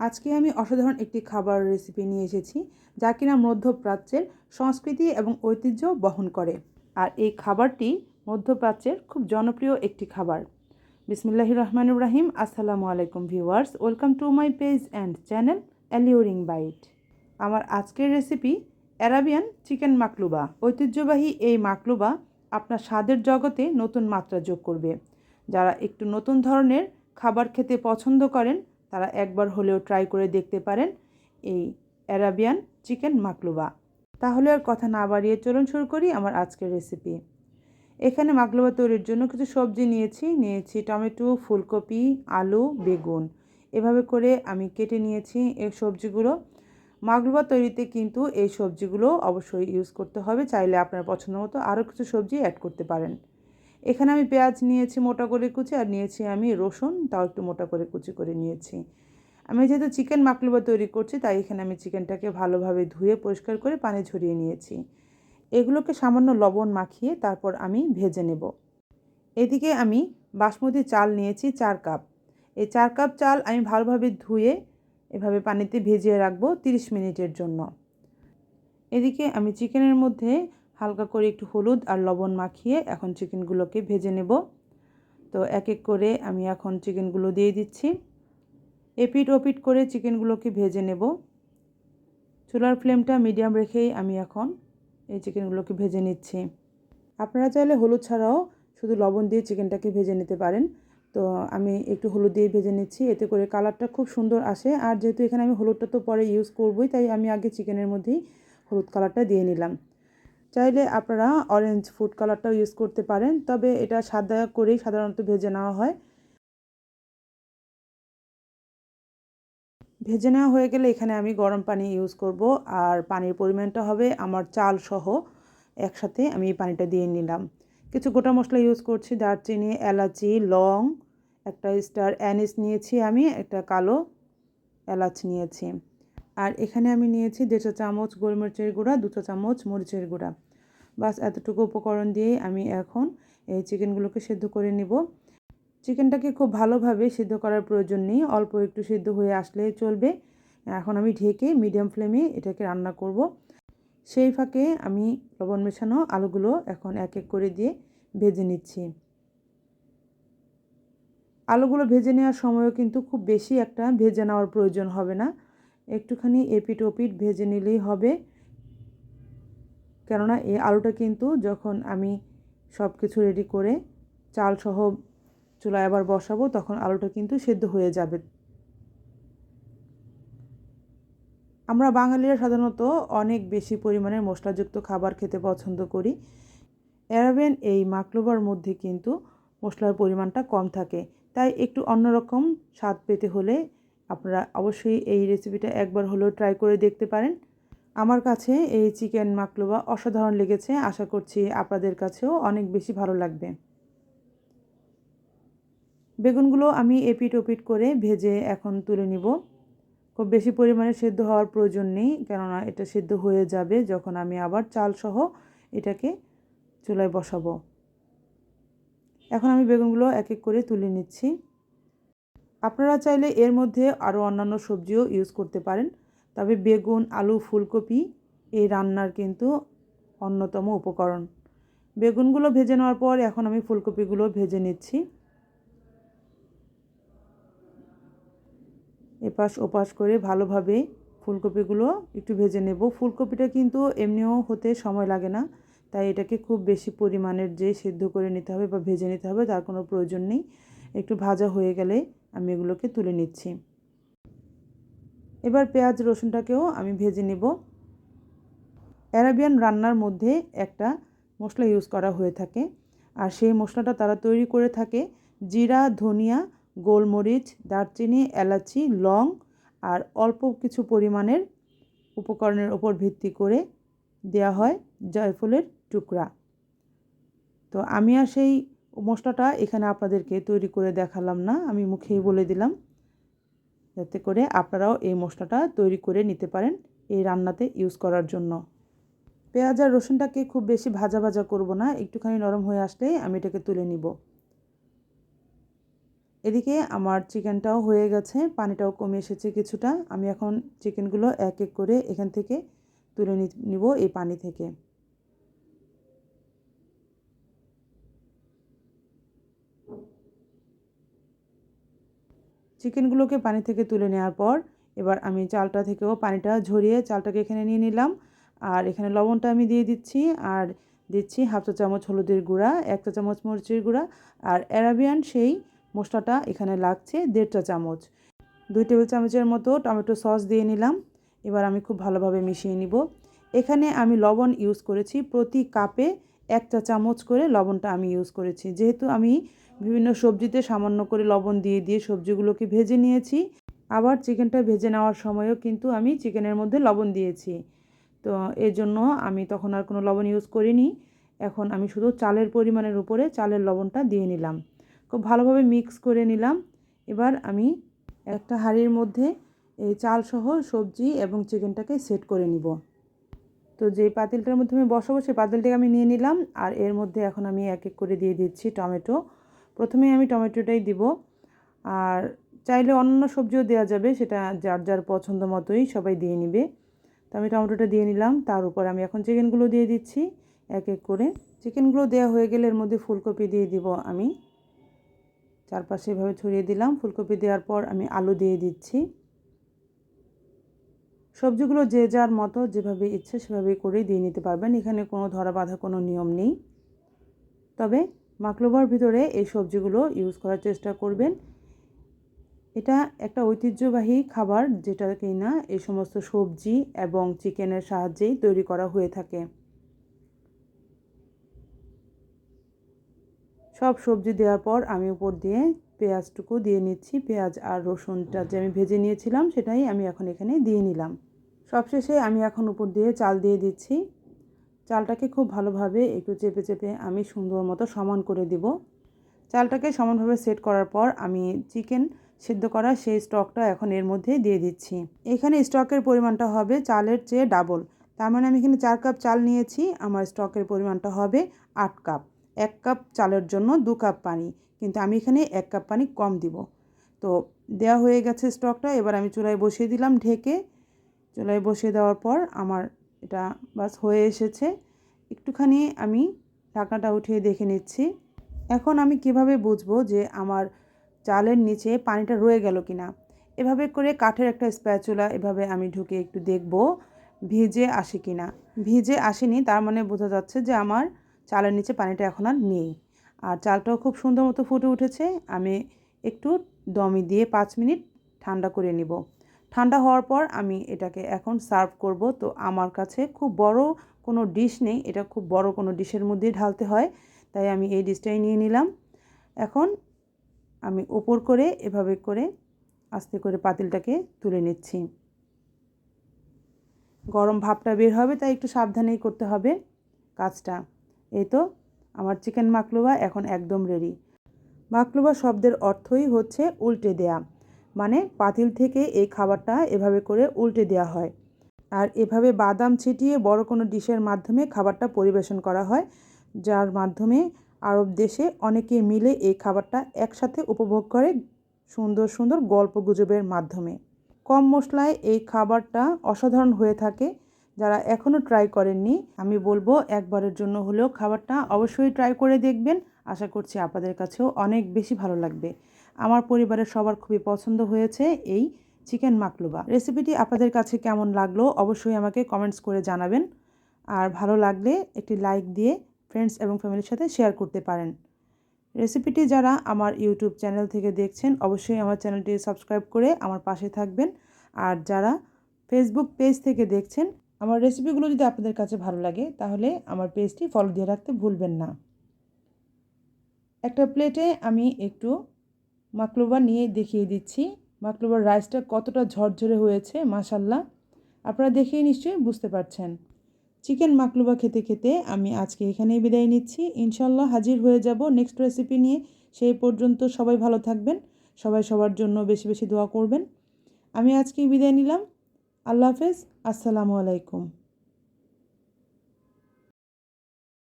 আজকে আমি অসাধারণ একটি খাবার রেসিপি নিয়ে এসেছি, যা কিনা মধ্যপ্রাচ্যের সংস্কৃতি এবং ঐতিহ্য বহন করে। আর এই খাবারটি মধ্যপ্রাচ্যের খুব জনপ্রিয় একটি খাবার। বিসমিল্লাহির রহমান ইব্রাহিম আসসালামু আলাইকুম viewers. Welcome to my page and channel alluring bite. আমার আজকের রেসিপি অ্যারাবিয়ান চিকেন মাকলুবা। ঐতিহ্যবাহী এই মাকলুবা আপনার স্বাদের জগতে নতুন মাত্রা যোগ করবে। যারা একটু নতুন ধরনের খাবার খেতে পছন্দ করেন তারা একবার হলেও ট্রাই করে দেখতে পারেন এই অ্যারাবিয়ান চিকেন মাকলুবা তাহলে আর কথা না বাড়িয়ে চলুন শুরু করি আমার আজকের রেসিপি এখানে মাকলুবা তৈরির জন্য কিছু সবজি নিয়েছি। নিয়েছি টমেটো, ফুলকপি, আলু, বেগুন। এভাবে করে আমি কেটে নিয়েছি এই সবজিগুলো। মাগলুবা তৈরিতে কিন্তু এই সবজিগুলো অবশ্যই ইউজ করতে হবে। চাইলে আপনার পছন্দ মতো আরও কিছু সবজি অ্যাড করতে পারেন। এখানে আমি পেঁয়াজ নিয়েছি মোটা করে কুচি আর নিয়েছি আমি রসুন, তাও একটু মোটা করে কুচি করে নিয়েছি। আমি যেহেতু চিকেন মাকলুবা তৈরি করছি, তাই এখানে আমি চিকেনটাকে ভালোভাবে ধুয়ে পরিষ্কার করে পানি ঝরিয়ে নিয়েছি। এগুলোকে সামান্য লবণ মাখিয়ে তারপর আমি ভেজে নেব। এদিকে আমি বাসমতি চাল নিয়েছি চার কাপ। এই চার কাপ চাল আমি ভালোভাবে ধুয়ে এভাবে পানিতে ভেজিয়ে রাখব 30 মিনিটের জন্য। এদিকে আমি চিকেনের মধ্যে হালকা করে একটু হলুদ আর লবণ মাখিয়ে এখন চিকেনগুলোকে ভেজে নেব। তো এক এক করে আমি এখন চিকেনগুলো দিয়ে দিচ্ছি। এপিট ওপিট করে চিকেনগুলোকে ভেজে নেব। চুলার ফ্লেমটা মিডিয়াম রেখেই আমি এখন এই চিকেনগুলোকে ভেজে নিচ্ছি। আপনারা চাইলে হলুদ ছাড়াও শুধু লবণ দিয়ে চিকেনটাকে ভেজে নিতে পারেন। তো আমি একটু হলুদ দিয়ে ভেজে নিচ্ছি। এতে করে কালারটা খুব সুন্দর আসে। আর যেহেতু এখানে আমি হলুদটা তো পরে ইউজ করবই, তাই আমি আগে চিকেনের মধ্যেই হলুদ কালারটা দিয়ে নিলাম। চাইলে আপনারা অরেঞ্জ ফুড কালারটাও ইউজ করতে পারেন, তবে এটা সাদা করেই সাধারণত ভেজে নেওয়া হয়। ভেজে নেওয়া হয়ে গেলে এখানে আমি গরম পানি ইউজ করব, আর পানির পরিমাণটা হবে আমার চাল সহ একসাথে আমি পানিটা দিয়ে নিলাম। কিছু গোটা মশলা ইউজ করছি, দারচিনি, এলাচি, লং, একটা স্টার অ্যানিস নিয়েছি আমি, একটা কালো এলাচ নিয়েছি। আর এখানে আমি নিয়েছি দেড়শো চামচ গোলমরিচের গুঁড়া দুটো চামচ মরিচের গুঁড়া। বাস এতটুকু উপকরণ দিয়ে আমি এখন এই চিকেনগুলোকে সেদ্ধ করে নিব। চিকেনটাকে খুব ভালোভাবে সিদ্ধ করার প্রয়োজন নেই, অল্প একটু সিদ্ধ হয়ে আসলে চলবে। এখন আমি ঢেকে মিডিয়াম ফ্লেমে এটাকে রান্না করব। সেই ফাঁকে আমি লবণ মেশানো আলুগুলো এখন এক এক করে দিয়ে ভেজে নিচ্ছি। আলুগুলো ভেজে নেওয়ার সময়ও কিন্তু খুব বেশি একটা ভেজে নেওয়ার প্রয়োজন হবে না। একটুখানি এপিট ওপিট ভেজে নিলেই হবে। কেননা এই আলুটা কিন্তু যখন আমি সব কিছু রেডি করে চাল সহ চুলায় আবার বসাবো, তখন আলুটা কিন্তু সেদ্ধ হয়ে যাবে। আমরা বাঙালিরা সাধারণত অনেক বেশি পরিমাণের মশলাযুক্ত খাবার খেতে পছন্দ করি। অ্যারাবেন এই মাকলোবার মধ্যে কিন্তু মশলার পরিমাণটা কম থাকে। তাই একটু অন্যরকম স্বাদ পেতে হলে আপনারা অবশ্যই এই রেসিপিটা একবার হলেও ট্রাই করে দেখতে পারেন। আমার কাছে এই চিকেন মাকলোবা অসাধারণ লেগেছে। আশা করছি আপনাদের কাছেও অনেক বেশি ভালো লাগবে। বেগুনগুলো আমি এপিট ওপিট করে ভেজে এখন তুলে নিব। খুব বেশি পরিমাণে সেদ্ধ হওয়ার প্রয়োজন নেই, কেননা এটা সেদ্ধ হয়ে যাবে যখন আমি আবার চাল সহ এটাকে চুলায় বসাবো। এখন আমি বেগুনগুলো এক এক করে তুলে নিচ্ছি। আপনারা চাইলে এর মধ্যে আরও অন্যান্য সবজিও ইউজ করতে পারেন। তবে বেগুন, আলু, ফুলকপি এই রান্নার কিন্তু অন্যতম উপকরণ। বেগুনগুলো ভেজে নেওয়ার পর এখন আমি ফুলকপিগুলো ভেজে নিচ্ছি। এপাশ ওপাশ করে ভালোভাবে ফুলকপিগুলো একটু ভেজে নেব। ফুলকপিটা কিন্তু এমনিও হতে সময় লাগে না, তাই এটাকে খুব বেশি পরিমাণের যে সেদ্ধ করে নিতে হবে বা ভেজে নিতে হবে, তার কোনো প্রয়োজন নেই। একটু ভাজা হয়ে গেলে আমি এগুলোকে তুলে নিচ্ছি। এবার পেঁয়াজ, রসুনটাকেও আমি ভেজে নেব। অ্যারাবিয়ান রান্নার মধ্যে একটা মশলা ইউজ করা হয়ে থাকে। আর সেই মশলাটা তারা তৈরি করে থাকে জিরা, ধনিয়া, গোলমরিচ, দারচিনি, এলাচি, লং আর অল্প কিছু পরিমাণের উপকরণের ওপর ভিত্তি করে দেয়া হয় জয়ফলের টুকরা। তো আমি আর সেই মশলাটা এখানে আপনাদেরকে তৈরি করে দেখালাম না আমি মুখেই বলে দিলাম। যাতে করে আপনারাও এই মশলাটা তৈরি করে নিতে পারেন এই রান্নাতে ইউজ করার জন্য। পেঁয়াজ আর রসুনটাকে খুব বেশি ভাজা ভাজা করব না একটুখানি নরম হয়ে আসলেই আমি এটাকে তুলে নিব। এদিকে আমার চিকেনটাও হয়ে গেছে পানিটাও কমে এসেছে কিছুটা। আমি এখন চিকেনগুলো এক এক করে এখান থেকে তুলে নিব এই পানি থেকে। চিকেনগুলোকে পানি থেকে তুলে নেওয়ার পর এবার আমি চালটা থেকেও পানিটা ঝরিয়ে চালটাকে এখানে নিয়ে নিলাম। আর এখানে লবণটা আমি দিয়ে দিচ্ছি। আর দিচ্ছি হাফ চা চামচ হলুদের গুঁড়া, এক চা চামচ মরিচের গুঁড়া আর অ্যারাবিয়ান সেই মশলাটা এখানে লাগছে দেড় চা চামচ। দুই টেবিল চামচের মতো টমেটো সস দিয়ে নিলাম। এবার আমি খুব ভালোভাবে মিশিয়ে নিব। এখানে আমি লবণ ইউজ করেছি প্রতি কাপে এক চা চামচ করে লবণটা আমি ইউজ করেছি। যেহেতু আমি বিভিন্ন সবজিতে সামান্য করে লবণ দিয়ে দিয়ে সবজিগুলোকে ভেজে নিয়েছি। আবার চিকেনটা ভেজে নেওয়ার সময়ও কিন্তু আমি চিকেনের মধ্যে লবণ দিয়েছি। তো এর জন্য আমি তখন আর কোনো লবণ ইউজ করিনি। এখন আমি শুধু চালের পরিমাণের উপরে চালের লবণটা দিয়ে নিলাম। খুব ভালোভাবে মিক্স করে নিলাম। এবার আমি একটা হাঁড়ির মধ্যে এই চালসহ সবজি এবং চিকেনটাকে সেট করে নিব। তো যে পাতিলটার মধ্যে আমি বসাবো সেই পাতিলটাকে আমি নিয়ে নিলাম। আর এর মধ্যে এখন আমি এক এক করে দিয়ে দিচ্ছি টমেটো। প্রথমে আমি টমেটোটাই দিব। আর চাইলে অন্য সবজিও দেওয়া যাবে, সেটা যার যার পছন্দ মতোই সবাই দিয়ে নিবে। তো আমি টমেটোটা দিয়ে নিলাম, তার উপর আমি এখন চিকেনগুলো দিয়ে দিচ্ছি এক এক করে। চিকেনগুলো দেওয়া হয়ে গেলে এর মধ্যে ফুলকপি দিয়ে দিব আমি। চারপাশে এভাবে ছড়িয়ে দিলাম, ফুলকপি দেওয়ার পর আমি আলু দিয়ে দিচ্ছি। সবজিগুলো যে যার মতো, যেভাবে ইচ্ছে সেভাবে করেই দিয়ে নিতে পারবেন, এখানে কোনো ধরা বাঁধা কোনো নিয়ম নেই। তবে মাকলোবার ভিতরে এই সবজিগুলো ইউজ করার চেষ্টা করবেন। এটা একটা ঐতিহ্যবাহী খাবার যেটা কিনা এই সমস্ত সবজি এবং চিকেনের সাহায্যেই তৈরি করা হয়ে থাকে। সব সবজি দেওয়ার পর আমি উপর দিয়ে পেঁয়াজটুকু দিয়ে নিচ্ছি। পেঁয়াজ আর রসুনটা যে আমি ভেজে নিয়েছিলাম সেটাই আমি এখন এখানে দিয়ে নিলাম। সবশেষে আমি এখন উপর দিয়ে চাল দিয়ে দিচ্ছি। চালটাকে খুব ভালোভাবে একটু চেপে চেপে আমি সুন্দর মতো সমান করে দিব। চালটাকে সমানভাবে সেট করার পর আমি চিকেন সিদ্ধ করা সেই স্টকটা এখন এর মধ্যে দিয়ে দিচ্ছি। এখানে স্টকের পরিমাণটা হবে চালের চেয়ে ডাবল। তার মানে আমি এখানে চার কাপ চাল নিয়েছি, আমার স্টকের পরিমাণটা হবে আট কাপ। এক কাপ চালের জন্য দু কাপ পানি, কিন্তু আমি এখানে এক কাপ পানি কম দিব। তো দেওয়া হয়ে গেছে স্টকটা, এবার আমি চুলায় বসিয়ে দিলাম ঢেকে। চুলায় বসিয়ে দেওয়ার পর আমার এটা বাস হয়ে এসেছে। একটুখানি আমি ঢাকনাটা উঠিয়ে দেখে নিচ্ছি। এখন আমি কীভাবে বুঝব যে আমার চালের নিচে পানিটা রয়ে গেল কি না এভাবে করে কাঠের একটা স্প্যাচুলা এভাবে আমি ঢুকে একটু দেখব ভিজে আসে কি না ভিজে আসেনি, তার মানে বোঝা যাচ্ছে যে আমার চালের নিচে পানিটা এখন আর নেই। আর চালটাও খুব সুন্দর মতো ফুটে উঠেছে। আমি একটু দমি দিয়ে পাঁচ মিনিট ঠান্ডা করে নিব। ঠান্ডা হওয়ার পর আমি এটাকে এখন সার্ভ করব। তো আমার কাছে খুব বড় কোনো ডিশ নেই, এটা খুব বড় কোনো ডিশের মধ্যে ঢালতে হয়, তাই আমি এই ডিশটাই নিয়ে নিলাম। এখন আমি ওপর করে এভাবে করে আস্তে করে পাতিলটাকে তুলে নিচ্ছি। গরম ভাবটা বের হবে, তাই একটু সাবধানেই করতে হবে কাজটা। এই তো, আমার চিকেন মাকলুবা এখন একদম রেডি মাকলুবা শব্দের অর্থই হচ্ছে উল্টে দেয়া। মানে পাতিল থেকে এই খাবারটা এভাবে করে উল্টে দেওয়া হয়। আর এভাবে বাদাম ছিটিয়ে বড় কোনো ডিশের মাধ্যমে খাবারটা পরিবেশন করা হয়, যার মাধ্যমে আরব দেশে অনেকে মিলে এই খাবারটা একসাথে উপভোগ করে সুন্দর সুন্দর গল্প গুজবের মাধ্যমে। কম মশলায় এই খাবারটা অসাধারণ হয়ে থাকে, যারা এখনও ট্রাই করেননি, আমি বলব একবারের জন্য হলেও খাবারটা অবশ্যই ট্রাই করে দেখবেন। আশা করছি আপনাদের কাছেও অনেক বেশি ভালো লাগবে। আমার পরিবারের সবার খুবই পছন্দ হয়েছে এই চিকেন মাকলুবা। রেসিপিটি আপনাদের কাছে কেমন লাগল অবশ্যই আমাকে কমেন্টস করে জানাবেন। আর ভালো লাগলে একটি লাইক দিয়ে ফ্রেন্ডস এবং ফ্যামিলির সাথে শেয়ার করতে পারেন। রেসিপিটি যারা আমার ইউটিউব চ্যানেল থেকে দেখছেন, অবশ্যই আমার চ্যানেলটি সাবস্ক্রাইব করে আমার পাশে থাকবেন। আর যারা ফেসবুক পেজ থেকে দেখছেন, আমার রেসিপিগুলো যদি আপনাদের কাছে ভালো লাগে, তাহলে আমার পেজটি ফলো দিয়ে রাখতে ভুলবেন না। একটা প্লেটে আমি একটু মাকলুবা নিয়ে দেখিয়ে দিচ্ছি। মাকলুবার রাইসটা কতটা ঝরঝরে হয়েছে মাসাল্লাহ আপনারা দেখেই নিশ্চয়ই বুঝতে পারছেন। চিকেন মাকলুবা খেতে খেতে আমি আজকে এখানেই বিদায় নিচ্ছি। ইনশাল্লাহ হাজির হয়ে যাব নেক্সট রেসিপি নিয়ে। সেই পর্যন্ত সবাই ভালো থাকবেন, সবাই সবার জন্য বেশি বেশি দোয়া করবেন। আমি আজকেই বিদায় নিলাম। আল্লাহ হাফেজ, আসসালামু আলাইকুম।